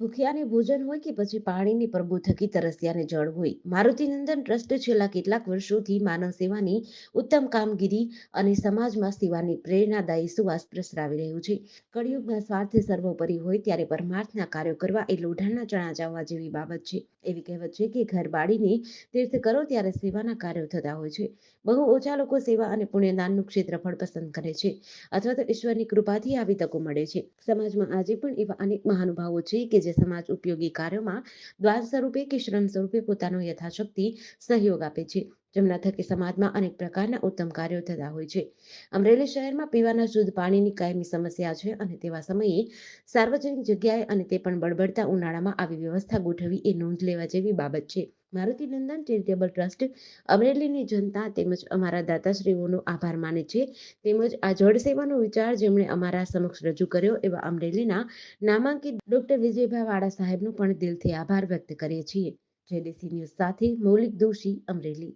ભૂખ્યાને ભોજન હોય કે પછી પાણીની પ્રભુ થકી તરસ્યાને જળ હોય. મારુતિનંદન ટ્રસ્ટ છેલ્લા કેટલાક વર્ષોથી માનવ સેવાની ઉત્તમ કામગીરી અને સમાજમાં સેવાની પ્રેરણાદાયી સુવાસ પ્રસરાવી રહ્યું છે. કળિયુગમાં સ્વાર્થ સર્વોપરી હોય ત્યારે પરમાર્થના કાર્યો કરવા એ લોઢાના ચણા ચાવવા જેવી બાબત છે. એવી કહેવત છે કે ઘર બાળીને તીર્થ કરો ત્યારે સેવાના કાર્યો થતા હોય છે. બહુ ઓછા લોકો સેવા અને પુણ્યદાનનું ક્ષેત્રફળ પસંદ કરે છે અથવા તો ઈશ્વરની કૃપાથી આવી તકો મળે છે. સમાજમાં આજે પણ એવા અનેક મહાનુભાવો છે કે જે સમાજ ઉપયોગી કાર્યોમાં દ્વાર સ્વરૂપે કે શ્રમ સ્વરૂપે પોતાનો યથાશક્તિ સહયોગ આપે છે. જેમના થકી સમાજમાં અનેક પ્રકારના ઉત્તમ કાર્યો થતા હોય છે. અમરેલી શહેરમાં પીવાના શુદ્ધ પાણીની કાયમી સમસ્યા છે અને તેવા સમયે સાર્વજનિક જગ્યાએ અને તે પણ બળબડતા ઉનાળામાં આવી વ્યવસ્થા ગોઠવવી એ નોંધ લેવા જેવી બાબત છે. મારુતિનંદન ચેરિટેબલ ટ્રસ્ટ અમરેલીની જનતા તેમજ અમારા દાતાશ્રીઓનો આભાર માને છે. તેમજ આ જળ સેવાનો વિચાર જેમણે અમારા સમક્ષ રજૂ કર્યો એવા અમરેલીના નામાંકિત ડોક્ટર વિજયભાઈ વાળા સાહેબનો પણ દિલથી આભાર વ્યક્ત કરીએ છીએ. જેડીસી ન્યૂઝ સાથે મૌલિક દોશી, અમરેલી.